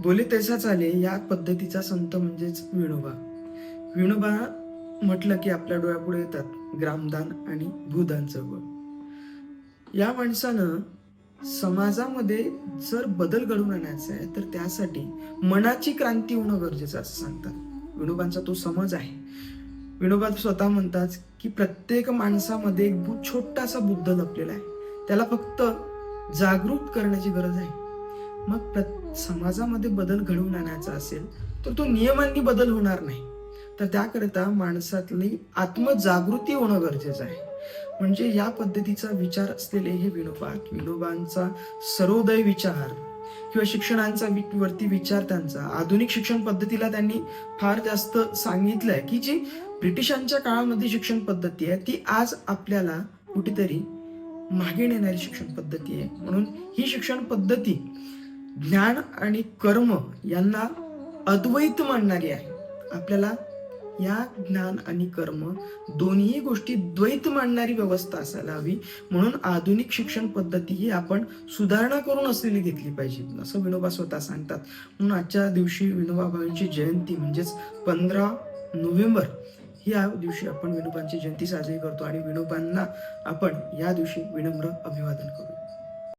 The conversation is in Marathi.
बोले तैसा चाले या पद्धतीचा संत म्हणजेच विणोबा. विणोबा म्हटलं की आपल्या डोळ्यापुढे येतात ग्रामदान आणि भूदान चळवळ. या माणसानं समाजामध्ये जर बदल घडवून आणायचा आहे तर त्यासाठी मनाची क्रांती होणं गरजेचं असं सांगतात. विनोबांचा तो समज आहे. विनोबा स्वतः म्हणतात की प्रत्येक माणसामध्ये एक छोटासा बुद्ध लपलेला आहे. त्याला फक्त जागृत करण्याची गरज आहे. मग समाजामध्ये बदल घडवून आणायचा असेल तर तो नियमांनी बदल होणार नाही. तर त्याकरिता माणसातली आत्मजागृती होणं गरजेचं आहे. म्हणजे या पद्धतीचा विचार असलेले हे विनोबा विनोबांचा सर्वोदय विचार किंवा शिक्षणांचा वरती विचार त्यांचा आधुनिक शिक्षण पद्धतीला त्यांनी फार जास्त सांगितलंय की जी ब्रिटिशांच्या काळामध्ये शिक्षण पद्धती आहे ती आज आपल्याला कुठेतरी मागे नेणारी शिक्षण पद्धती आहे. म्हणून ही शिक्षण पद्धती ज्ञान आणि कर्म यांना अद्वैत मानणारी आहे. आपल्याला या ज्ञान आणि कर्म दोन्ही गोष्टी द्वैत मांडणारी व्यवस्था असायला हवी. म्हणून आधुनिक शिक्षण पद्धती ही आपण सुधारणा करून असलेली घेतली पाहिजे. असं विनोबा स्वतः सांगतात. म्हणून आजच्या दिवशी विनोबाबाईंची जयंती म्हणजेच पंधरा नोव्हेंबर या दिवशी आपण विनोबांची जयंती साजरी करतो आणि विनोबांना आपण या दिवशी विनम्र अभिवादन करू